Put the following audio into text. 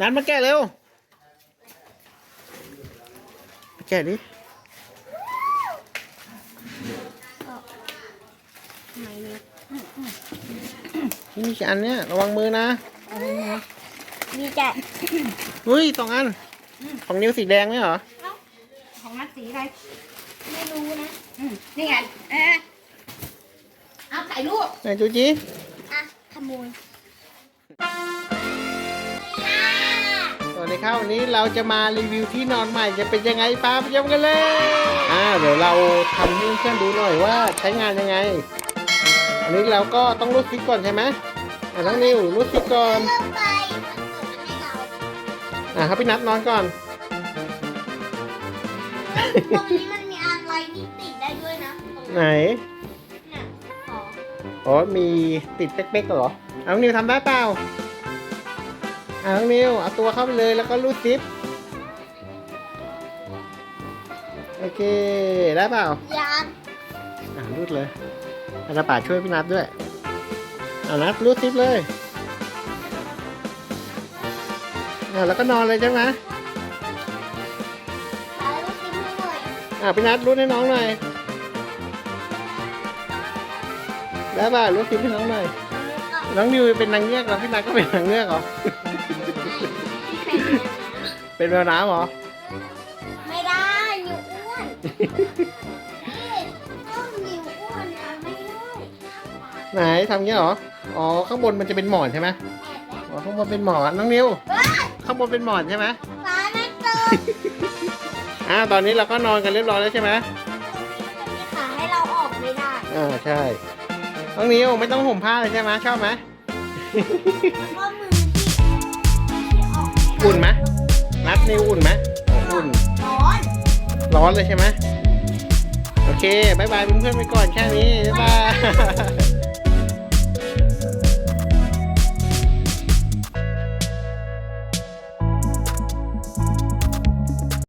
นัดมาแกะเร็วมาแกะดิทำไมเนี่ยนี่มีกี่อันเนี้ยระวังมือนะมีแต่เฮ้ยสองอัน ของนิ้วสีแดงไหมเหรอ ของนัดสีอะไร ไม่รู้นะอืมนี่ไงเอ๊ะเอาถ่ายรูปไหนจูจีอะขโมยส วัสดีครับวันนี้เราจะมารีวิวที่นอนใหม่จะเป็นยังไงป้าไปชมกันเลยอ่าเดี๋ยวเราทำให้เพื่อนดูหน่อยว่าใช้งานยังไง อันนี้เราก็ต้องรูดซิปก่อนใช่ไหมอ่าน้องนิวรูดซิปก่อนเริ่มไปมันเกิดให้เราอ่าครับพี่นัทนอนก่อนตรงนี้มันมีอะไรที่ติดได้ด้วยนะตรงไหนเนี่ยขออ๋อมีติดเป๊กๆเหรอเอาน้องนิวทำได้เปล่า อ่าน้องนิวเอาตัวเข้าไปเลยแล้วก็รูดซิป โอเค ได้เปล่ายานอ่ารูดเลยอาจารย์ป่าช่วยพี่นัทด้วยเอานัทรูดซิปเลยอ่าแล้วก็นอนเลยใช่ไหมถ่ายรูปทิ้งให้หน่อยอ่าพี่นัทรูดให้น้องหน่อยได้ป่ะรูดซิปให้น้องหน่อยน้องนิวเป็นนางเงือกแล้วพี่นัทก็เป็นนางเงือกเหรอ เป็นแมวน้ำเหรอ ไม่ได้นิวอ้วนนี่ต้องนิวอ้วนทำไม่ได้ไหนทำเงี้ยเหรอ อ๋อ ข้างบนมันจะเป็นหมอนใช่ไหมแอบแล้วอ๋อ ข้างบนเป็นหมอน น้องนิวเฮ้ยข้างบนเป็นหมอนใช่ไหมฟ้าไม่เกินอ่าตอนนี้เราก็นอนกันเรียบร้อยแล้วใช่ไหมมีขาให้เราออกไม่ได้อ่าใช่ น้องนิวไม่ต้องห่มผ้าเลยใช่ไหมชอบไหมแล้วก็มือที่ที่ออกไม่ได้อุ่นไหม นัดนิวอุ่นไหมอุ่น ร้อนร้อนเลยใช่ไหม โอเคบายบายเพื่อนๆไปก่อนแค่นี้ บ๊ายบาย